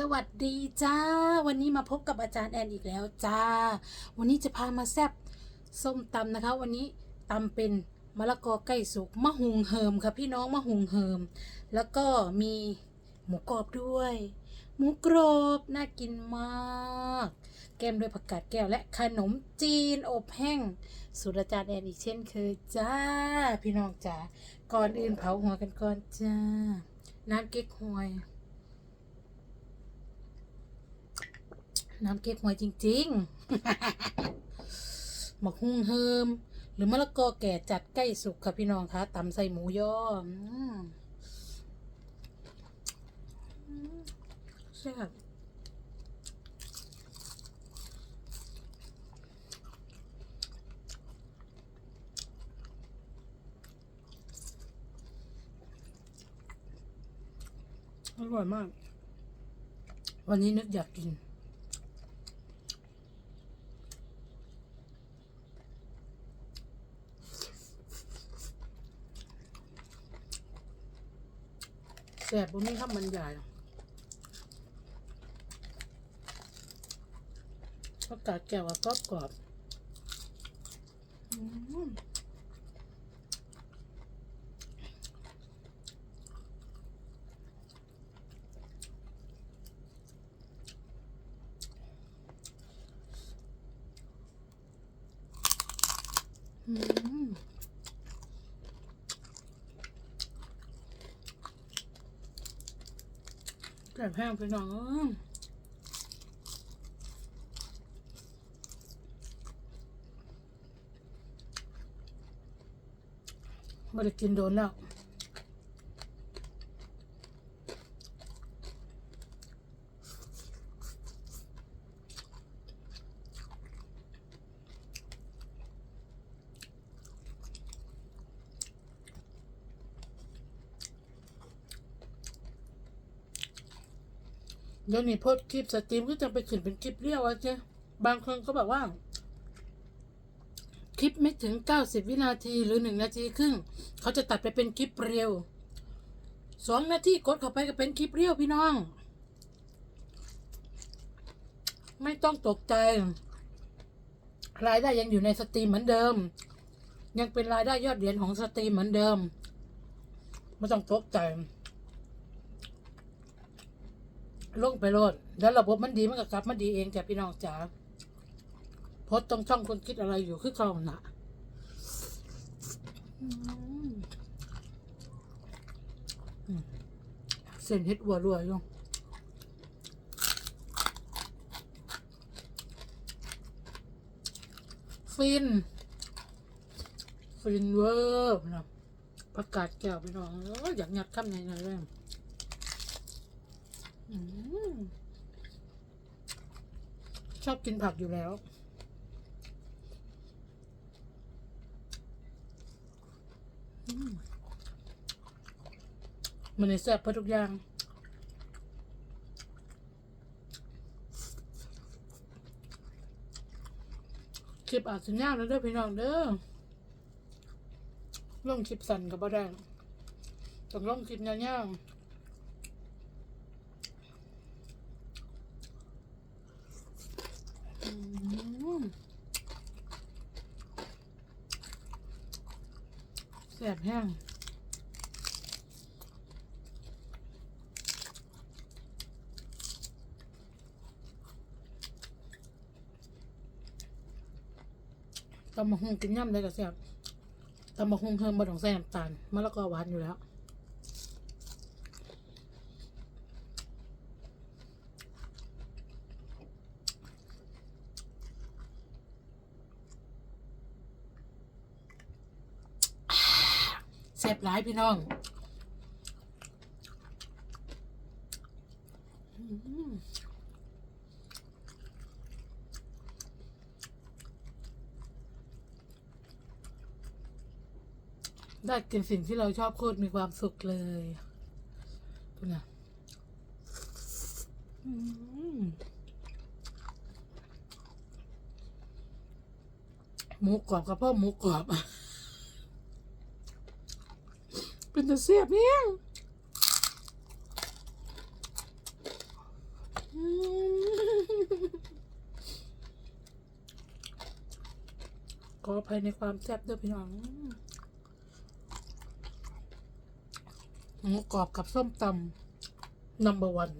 สวัสดีจ้า วันนี้มาพบกับอาจารย์แอนอีกแล้วจ้า วันนี้จะพามาแซบส้มตำนะคะ วันนี้ตำเป็นมะละกอใกล้สุกมะหุงเหิมค่ะพี่น้องมะหุงเหิม แล้วก็มีหมูกรอบด้วย หมูกรอบน่ากินมาก แก้มด้วยผักกาดแก้วและขนมจีนอบแห้งสูตรอาจารย์แอนอีกเช่นเคยจ้า พี่น้องจ้าก่อนอื่นเผาหัวกันก่อนจ้าน้ำเก๊กฮวย น้ำเก๊กฮวยจริงๆหมักฮุ่งเฮิม หรือมะละกอแก่จัดใกล้สุกค่ะพี่น้องคะตำใส่หมูย่ออืมอืมแซ่บอร่อยมาก วันนี้นึกอยากกิน แสบบ่มีข้าวมันใหญ่ผักกาดแก้วกรอบกรอบอืมอืม แก่แห้งไปหน่อยอ้ยไม่ได้กินโดนแล้ว เดี๋ยวนี้โพสคลิปสตรีมก็จะไปขึ้นเป็นคลิปเรียวอะเจ๊บางคนก็บอกว่า คลิปไม่ถึงเก้าสิบวินาทีหรือหนึ่งนาทีครึ่ง เขาจะตัดไปเป็นคลิปเรียวสองนาทีกดเข้าไปก็เป็นคลิปเรียวพี่น้อง ไม่ต้องตกใจ รายได้ยังอยู่ในสตรีมเหมือนเดิม ยังเป็นรายได้ยอดเหรียญของสตรีมเหมือนเดิม ไม่ต้องตกใจ ลงไปโลดแล้วระบบมันดีมันก็กลับมาดีเองจ้ะพี่น้องจ๋าพราะต้องช่องคนคิดอะไรอยู่คือเขาหนะเส้นเฮ็ดวัวรวยอยู่ฟิน ฟินเวอร์นะประกาศแก้วพี่น้องอยอยากงัดคำไหนๆเลยอืม ชอบกินผักอยู่แล้ว มันในแซ่บเพราะทุกอย่างคลิปอาจจะยากนะเด้อพี่น้องเด้อลงคลิปสั้นกับบ่ได้ต้องลงคลิปยาวๆ อืม แสบแห้งตำมะฮุงกินย่ำได้กับแสบตำมะฮุงเพิ่มบะดองใส่น้ำตาลมะละกอหวานอยู่แล้ว เสพหลายพี่น้องได้กินสิ่งที่เราชอบโคตรมีความสุขเลยดูนะหมูกรอบกับพ่อหมูกรอบ จะเสียบเองขออภัยในความแซ่บด้วยพี่น้องหมูกรอบกับส้มตำ number one